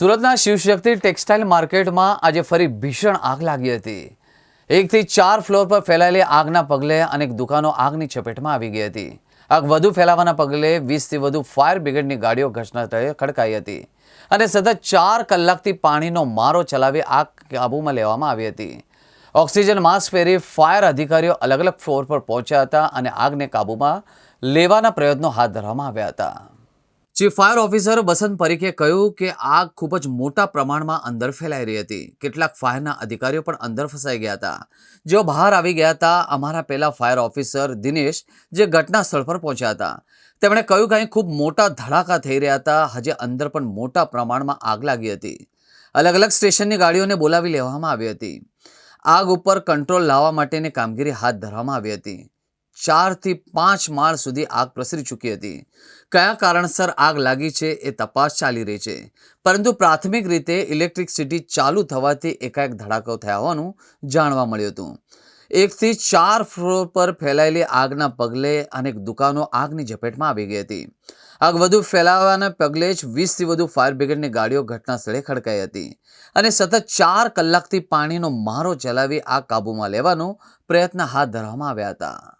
સુરતના શિવશક્તિ ટેક્સટાઇલ માર્કેટમાં આજે ફરી ભીષણ આગ લાગી હતી. એકથી ચાર ફ્લોર પર ફેલાયેલી આગના પગલે અનેક દુકાનો આગની ચપેટમાં આવી ગઈ હતી. આગ વધુ ફેલાવાના પગલે વીસથી વધુ ફાયર બ્રિગેડની ગાડીઓ ઘટના સ્થળે ખડકાઈ હતી અને સતત ચાર કલાકથી પાણીનો મારો ચલાવી આગ કાબૂમાં લેવામાં આવી હતી. ઓક્સિજન માસ્ક પહેરી ફાયર અધિકારીઓ અલગ અલગ ફ્લોર પર પહોંચ્યા હતા અને આગને કાબૂમાં લેવાના પ્રયત્નો હાથ ધરવામાં આવ્યા હતા. ચીફ ફાયર ઓફિસર બસંત પરીખે કહ્યું કે આગ ખૂબ જ મોટા પ્રમાણમાં અંદર ફેલાઈ રહી હતી. કેટલાક ફાયરના અધિકારીઓ પણ અંદર ફસાઈ ગયા હતા. જેઓ બહાર આવી ગયા હતા, અમારા પહેલા ફાયર ઓફિસર દિનેશ જે ઘટના સ્થળ પર પહોંચ્યા હતા. તેમણે કહ્યું કે અહીં ખૂબ મોટા ધડાકા થઈ રહ્યા હતા, હજી અંદર પણ મોટા પ્રમાણમાં આગ લાગી હતી. અલગ અલગ સ્ટેશનની ગાડીઓને બોલાવી લેવામાં આવી હતી. આગ ઉપર કંટ્રોલ લાવવા માટેની કામગીરી હાથ ધરવામાં આવી હતી. ચારથી પાંચ માળ સુધી આગ પ્રસરી ચૂકી હતી. કયા કારણસર આગ લાગી છે એ તપાસ ચાલી રહી છે. પરંતુ પ્રાથમિક રીતે ઇલેક્ટ્રિસિટી ચાલુ થવાથી એકાએક ધડાકો થયા હોવાનું જાણવા મળ્યું હતું. એકથી ચાર ફ્લોર પર ફેલાયેલી આગના પગલે અનેક દુકાનો આગની ઝપેટમાં આવી ગઈ હતી. આગ વધુ ફેલાવાના પગલે જ વીસથી વધુ ફાયર બ્રિગેડની ગાડીઓ ઘટના સ્થળે ખડકાઈ હતી અને સતત ચાર કલાકથી પાણીનો મારો ચલાવી આગ કાબૂમાં લેવાનો પ્રયત્ન હાથ ધરવામાં આવ્યા હતા.